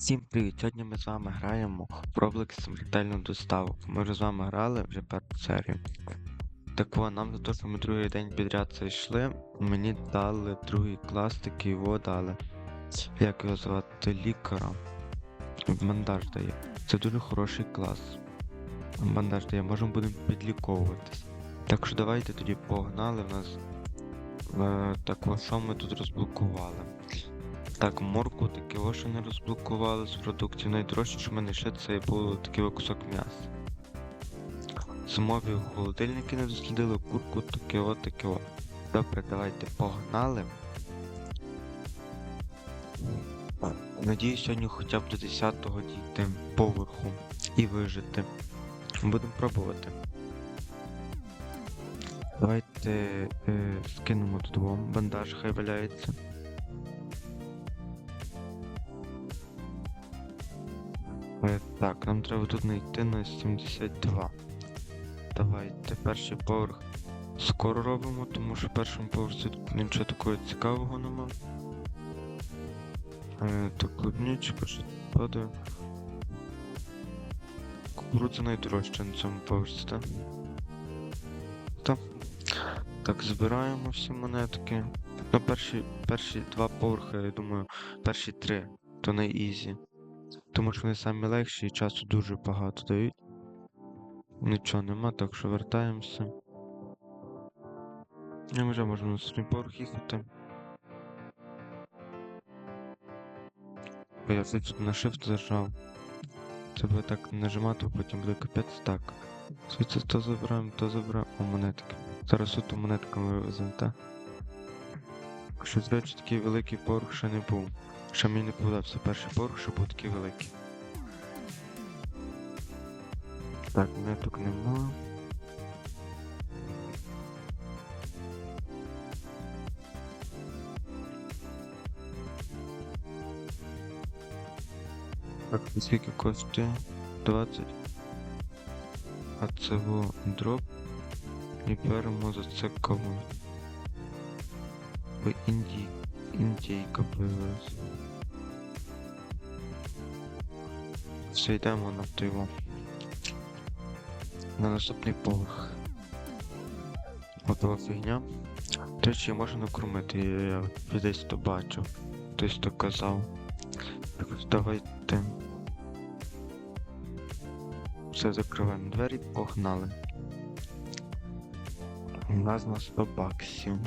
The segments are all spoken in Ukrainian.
Всім привіт! Сьогодні ми з вами граємо в Roblox смертельну доставку. Ми вже з вами грали вже першу серію. Так о, нам за те, що ми другий день підряд це йшли, мені дали другий клас, такий його дали. Як його звати лікара. Бандаж дає. Це дуже хороший клас. Бандаж дає, можемо будемо підліковуватись. Так що давайте тоді погнали в нас. Е, так ось що ми тут розблокували. Так, морку таке о, не розблокували з продуктів. Найдорожче, що мене ще це було такий кусок м'яса. Зимові холодильники не дослідили, курку таке о, таке о. Добре, давайте погнали. Надіюсь, сьогодні хоча б до 10-го дійти поверху і вижити. Будемо пробувати. Давайте е, скинемо вам бандаж, хай валяється. Так, нам треба тут знайти на 72. Давайте перший поверх скоро робимо, тому що в першому поверсі нічого такого цікавого нема. Е, так, клубничка, що падає. Кукурудза найдорожча на цьому поверсі, так? Так. Так, збираємо всі монетки. Ну, перші, перші два поверхи, я думаю, перші три, то на ізі. Тому що вони самі легші і часу дуже багато дають. Нічого нема, так що вертаємося. І ми вже можемо на свій поверх їхати. Я це тут на shift зажав. Треба так нажимати, потім буде капець так. Звідси то забираємо, то забираємо. О, монетки. Зараз тут монетками вивеземо, так? Що, до речі, такий великий поверх ще не був. Ще мені не подобався перший поверх, що був такий великий. Так, неток нема. Так, скільки коштує? 20. А це во дроп. І беремо за це кавун. Ой, інді... індійка появилась. Все, йдемо на тиво. На наступний поверх. Готова фігня. До речі, можна накормити, я, десь то бачив. Хтось то казав. Давайте. Все, закриваємо двері, погнали. У нас на 100 баксів.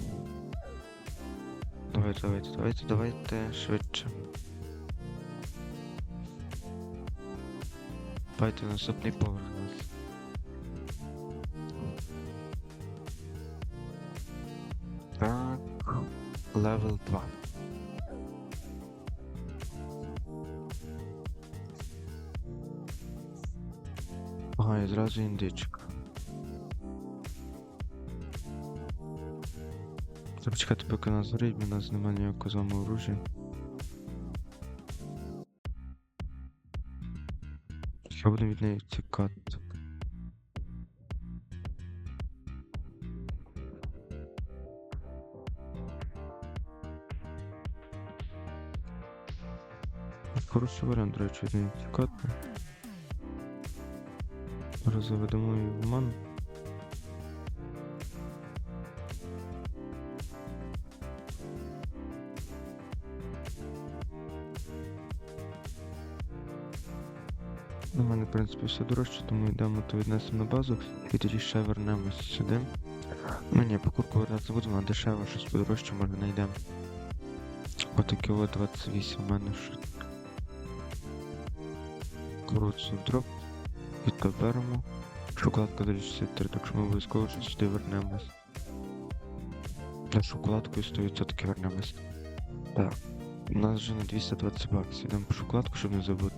Давайте, давайте, давайте, давайте швидше. Давайте наступний поверх нас. Так, левел 2. Ага, і зразу індичка. Треба чекати, поки нас згорить, бо нас немає ніякого з вами оружия. буде від неї тікати. Хороший варіант, до речі, від неї тікати. Зараз заведемо її в ман. У мене, в принципі, все дорожче, тому йдемо то віднесемо на базу і тоді ще вернемось сюди. Ну ні, покупку вертатися будемо, а дешево щось подорожче, може знайдемо. Отакі от 28 у мене ще. Круцу дроп. То. Шоколадка до 63, так що ми обов'язково ще сюди вернемось. За шоколадкою 100% вернемось. Так. У нас вже на 220 баксів. Йдемо по шоколадку, щоб не забути.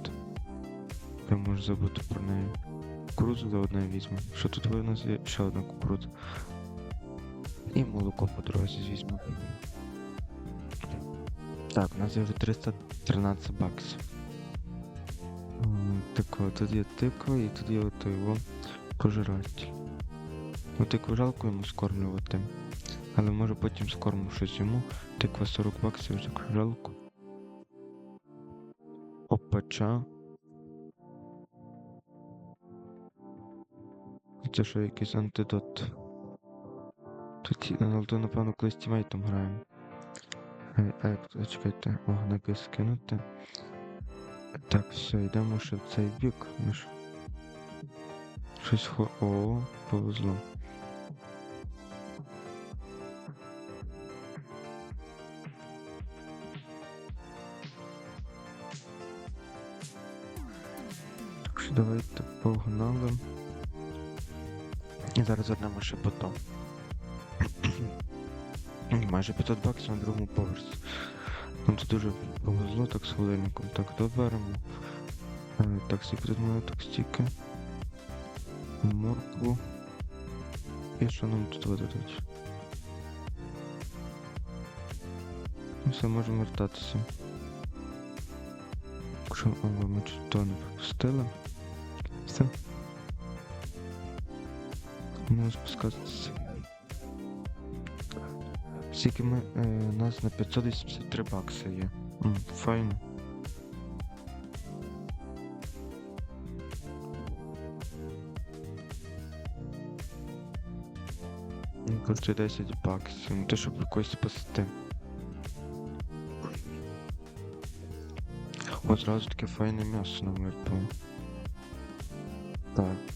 Я можу забути про неї. Кукурудзу за одне візьмемо. Що тут у нас є? Ще одна кукурудза. І молоко по дорозі візьмемо. Так, у нас є вже 313 баксів. Тиква, тут є тиква і тут є отой во пожиратель. Ну тикву жалко йому скормлювати. Але може потім скорму щось йому. Тиква 40 баксів, так жалко. Опача. Це що якийсь антидот. Тут НЛД, напевно, колись тімейтом граємо. А як чекайте, огники скинути. Так, все, йдемо ще в цей бік. Ж... Щось хо. О, повезло. Так що давайте погнали. І зараз вернемо ще потом. Майже 500 баксів на другому поверсі. Нам тут дуже повезло так з хвилинником. Так, доберемо. Е, Так, скільки тут мене так стільки. Моркву. І що нам тут видадуть? Все, можемо вертатися. Якщо ми чуть то не пропустили. Все. Можна спускатися. Скільки ми. Е, нас на 583 бакси є. М, файно. Коштує 10 баксів. Ну те, щоб когось спасти. О, зразу таке файне м'ясо нам випало. Так.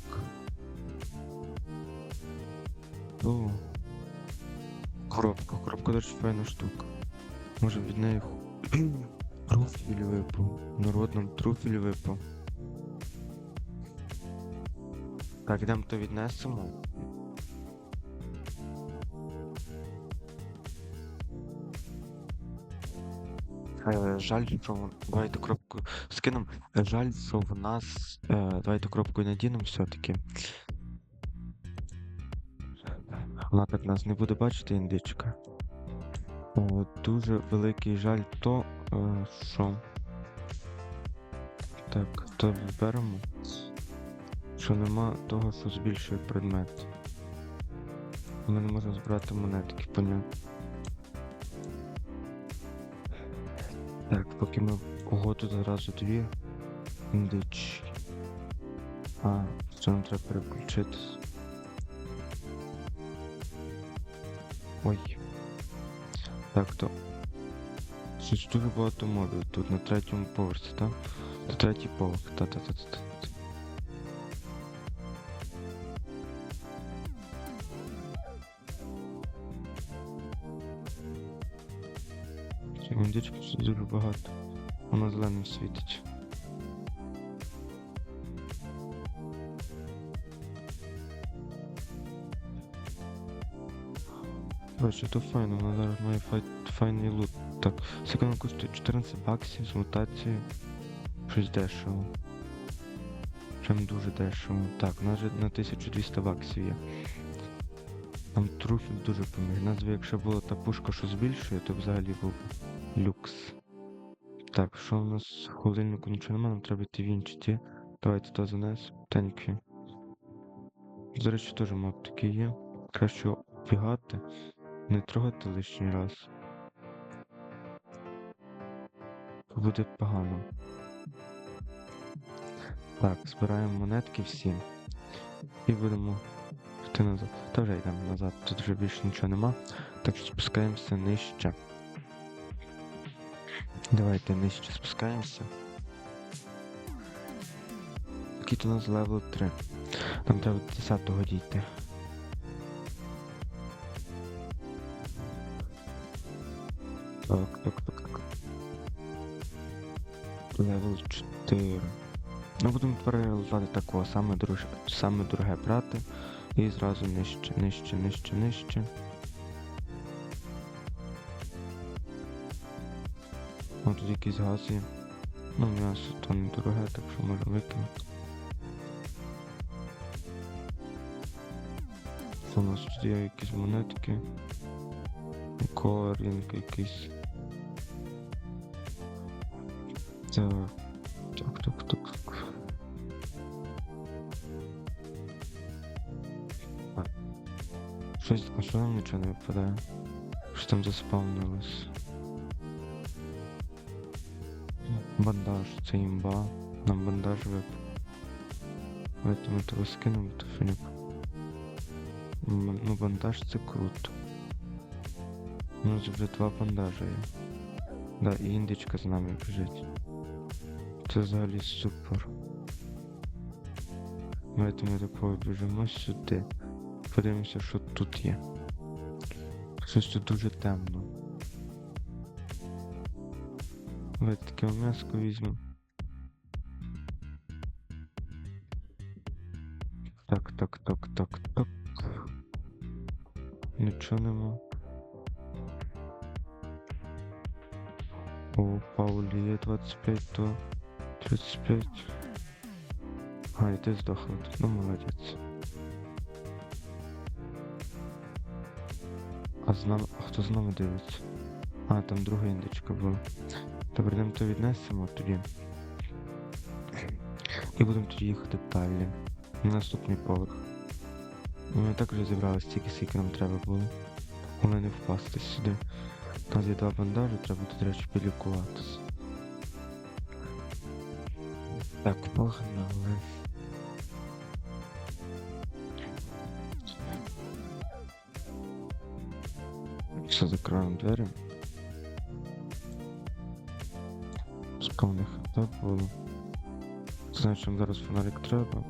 О. Коробка. Коробка дуже файна штука. Може від неї труфель випав. Народ нам труфель випав. Так, йдемо то віднесемо. Е, Жаль, що давайте кропку скинемо. Жаль, що в нас. Е, давайте кропку надінемо все-таки. Вона нас не буде бачити, індичка. О, дуже великий жаль то, е, що. Так, то відберемо. Що нема того, що збільшує предмет. Ми не можемо збирати монетки, понятно. Так, поки ми ого тут зразу дві індички. А, це нам треба переключитись. Ой. Так, то. Щось дуже багато мобів тут на третьому поверсі, так? Це третій поверх, та-та-та-та. Секундочку, це дуже багато. Воно зеленим світить. Бачу, то файно, вона зараз має фай... файний лут. Так, секунду коштує 14 баксів з мутацією. Щось дешево. Прям дуже дешево. Так, у нас же на 1200 баксів є. Нам труфіль дуже поміг. Назва, якщо була та пушка, що збільшує, то взагалі був люкс. Так, що у нас в холодильнику нічого немає, нам треба йти в інші ті. Давайте то занес. Thank you. До речі, теж мод такий є. Краще бігати, не трогати лишній раз. Буде погано. Так, збираємо монетки всі. І будемо йти назад. Та вже йдемо назад, тут вже більше нічого нема. Так що спускаємося нижче. Давайте нижче спускаємося. Який у нас левел 3. Нам треба до 10-го дійти. Так, так, так, так. Левел 4. Ну будемо тепер реалізувати такого саме дорож... саме дороге брати. І зразу нижче, нижче, нижче, нижче. О, тут якийсь газ є. Ну, м'ясо то не дороге, так що можна викинути. У нас тут є якісь монетки. Колорінг якийсь. Так. Так, так, так, так. А. Щось, а що нам нічого не випадає? Що там заспавнилось? М. Бандаж, це імба. Нам бандаж вип. Давайте ми того скинемо, то Філіп. М, Ну, бандаж це круто. У нас вже два бандажа є. Да, і індичка з нами біжить. Це взагалі супер. Давайте ми такого біжимо сюди. Подивимося, що тут є. Щось тут дуже темно. Давайте таке м'яско візьмемо. Так, так, так, так, так. Нічого нема. О, Паулі є 25, то 35. А, і ти здохла ну молодець. А з нами, а хто з нами дивиться? А, там друга індичка була. Добре, йдемо то віднесемо тоді. І будемо тоді їхати далі. На наступний поверх. Ми так вже зібрали стільки, скільки нам треба було. Головне не впасти сюди. У нас є два бандажі, треба до речі полікуватися. Так, погнали. Все, закриваємо двері. Пускай у них так було. Нам зараз фонарик треба.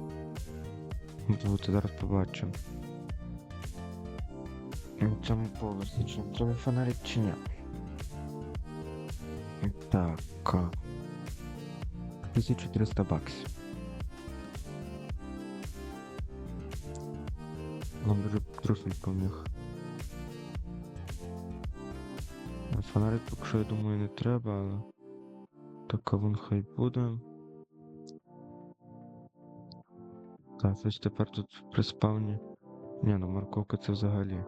Давайте зараз побачимо. У цьому поверсі чи треба фонарик чи ні? Так. А. 1400 баксів. Нам дуже трусенько в них. Фонарик поки що, я думаю, не треба, але... Так, а хай буде. Так, ось тепер тут при спавні. Ні, ну морковка це взагалі.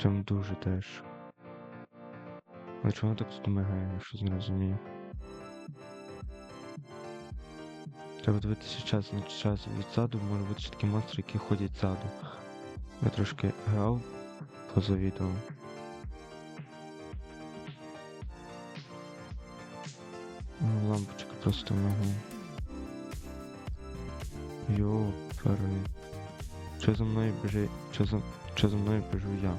Прям дуже теж. Але чого так тут мигає, я щось не розумію. Треба дивитися час на час відзаду, може бути ще такі монстри, які ходять ззаду. Я трошки грав поза відео. Ну, Лампочка просто мигає. Йопери. Що за мною біжить? Що за... Що за мною біжу я?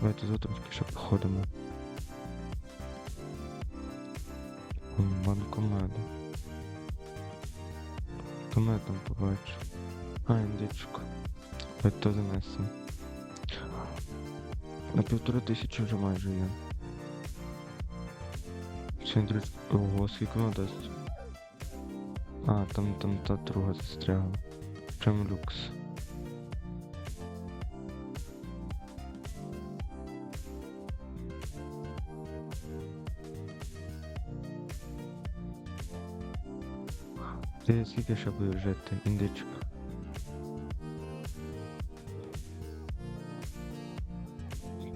Давайте тут трошки ще походимо. Вон Банкомеди. То ми там побачу. А, індичку. Давайте то занесемо. На півтори тисячі вже майже є. Сьогодні Ого, скільки воно дасть? А, там, там та друга застрягла. Прям люкс. Ти скільки ще будеш жити, індичка?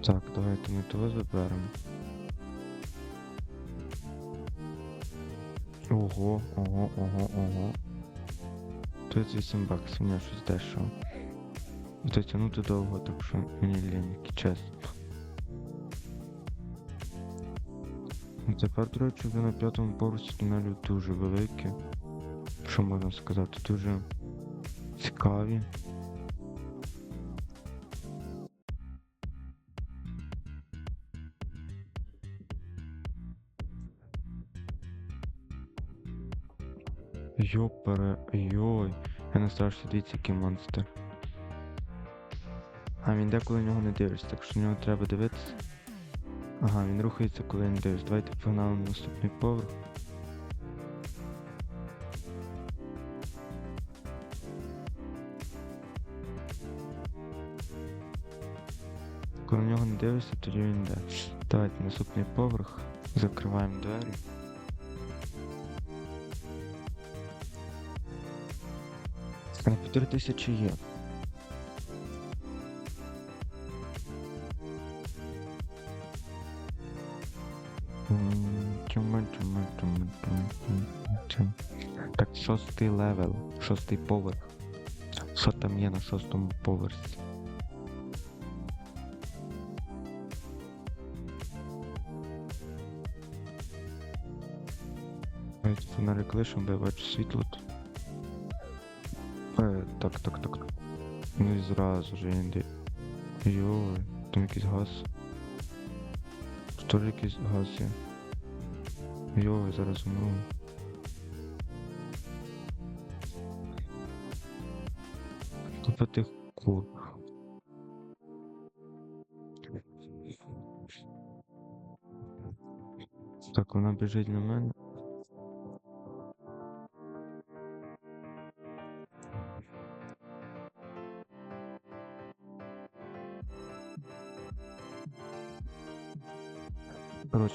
Так, давайте ми того заберемо. Ого, ого, ого, ого. 38 баксів, мені щось дешево. І то тягнути довго, так що мені ліньки, чесно. Ну, Тепер, до речі, вже на п'ятому поверсі тунелю дуже великі. Що можна сказати, дуже цікаві. Йопере, йой. Я не страшно дивіться, який монстр. А він деколи нього не дивишся, так що нього треба дивитися. Ага, він рухається, коли я не дивишся. Давайте погнали на наступний поверх. Коли на нього не дивишся, тоді він йде. Давайте наступний поверх. Закриваємо двері. На півтори тисячі є. Так, шостий левел, шостий поверх. Що там є на шостому поверсі? Давайте фонарик лишим, бо я бачу світло тут. Е, так, так, так. Ну і зразу же інди. Йой, там якийсь газ. Тут теж якийсь газ є. Йой, зараз умру. Купа тих кур. Так, вона біжить на мене.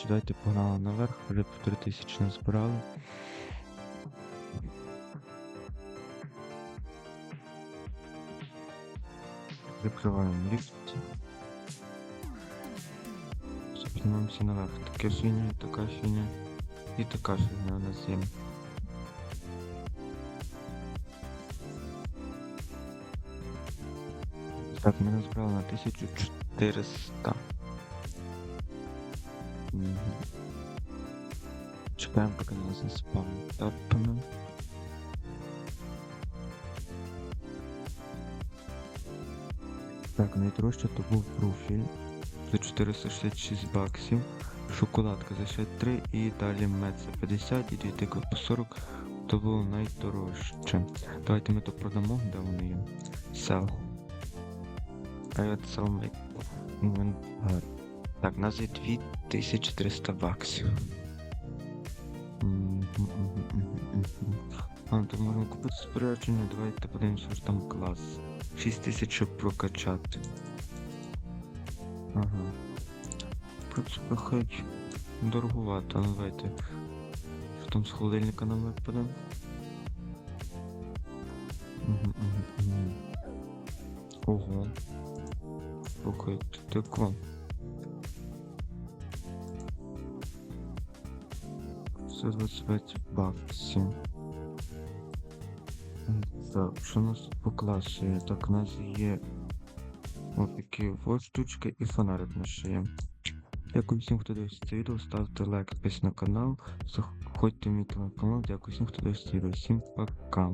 Коротше, давайте погнали наверх, вже півтори тисячі назбирали. Прикриваємо ліфт. Все, Піднімаємося наверх. Таке фігня, така фігня. І така фігня у нас є. Так, ми назбирали на 1400. Поки нас не спавнить тапами. Так, найдорожче то був профіль за 466 баксів, шоколадка за 63 і далі мед за 50 і дві по 40. То було найдорожче. Давайте ми то продамо, де вони є. Sell. А я sell my. Так, у нас є 2300 баксів. А, то можна купити спорядження, давайте подивимося, що там клас. 6000, щоб прокачати. Ага. В принципі, хоч дороговато, ну давайте. Що там з холодильника нам випаде? Мгм. Ого. Слухайте, тако. Це 25 баксів. Так, що у нас по класу є? Так, у нас є отакі такі от штучки і фонарик на шиї. Дякую всім, хто дивився це відео, ставте лайк, підписуйтесь на канал, заходьте в мій телеграм-канал, дякую всім, хто дивився це відео. Всім пока.